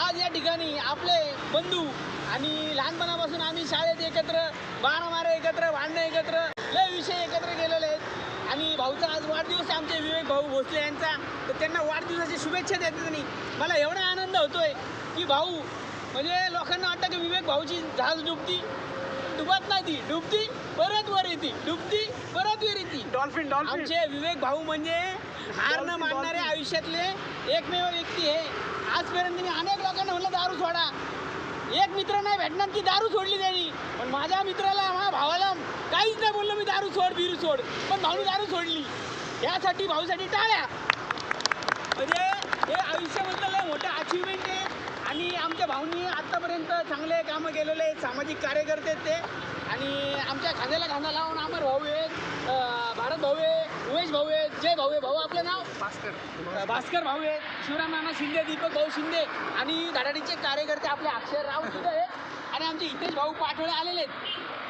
आज या ठिकाणी आपले बंधू आणि लहानपणापासून आम्ही शाळेत एकत्र बारा मारे एकत्र भांडणं एकत्र लय विषय एकत्र गेलेले आहेत. आणि भाऊचा आज वाढदिवस आमचे विवेक भाऊ भोसले यांचा. तर त्यांना वाढदिवसाची शुभेच्छा देतात आणि मला एवढा आनंद होतोय की भाऊ म्हणजे लोकांना वाटतं की विवेक भाऊची जहाज डुबती. डुबत नाही ती. डुबती परत वर येते. डुबती परत वर येते. Dolphin dolphin. आमचे विवेक भाऊ म्हणजे हार न मानणारे आयुष्यातले एकमेव व्यक्ती आहे आजपर्यंत मी अनेक लोकांना म्हणलं दारू सोडा. एक मित्र नाही भेटणार की दारू सोडली त्यांनी. पण माझ्या मित्राला माझ्या भावाला काहीच नाही बोललो मी दारू सोड बिरू सोड. पण भाऊनी दारू सोडली. यासाठी भाऊसाठी टाळ्या. म्हणजे हे आयुष्याबद्दल मोठं अचिव्हमेंट आहे. आणि आमच्या भाऊनी आत्तापर्यंत चांगले कामं केलेले आहेत सामाजिक कार्यकर्ते आहेत ते. आणि आमच्या खांद्याला खांदा लावून अमर भाऊ आहेत भारत भाऊ आहे उमेश भाऊ आहेत जय भाऊ आहे. भाऊ आपलं नाव? भास्कर. भास्कर भाऊ आहेत शिवराम नाना शिंदे दीपक भाऊ शिंदे आणि धडाडीचे कार्यकर्ते आपले अक्षर राव सुद्धा आहेत. आणि आमचे हितेश भाऊ पाठोळे आलेले आहेत.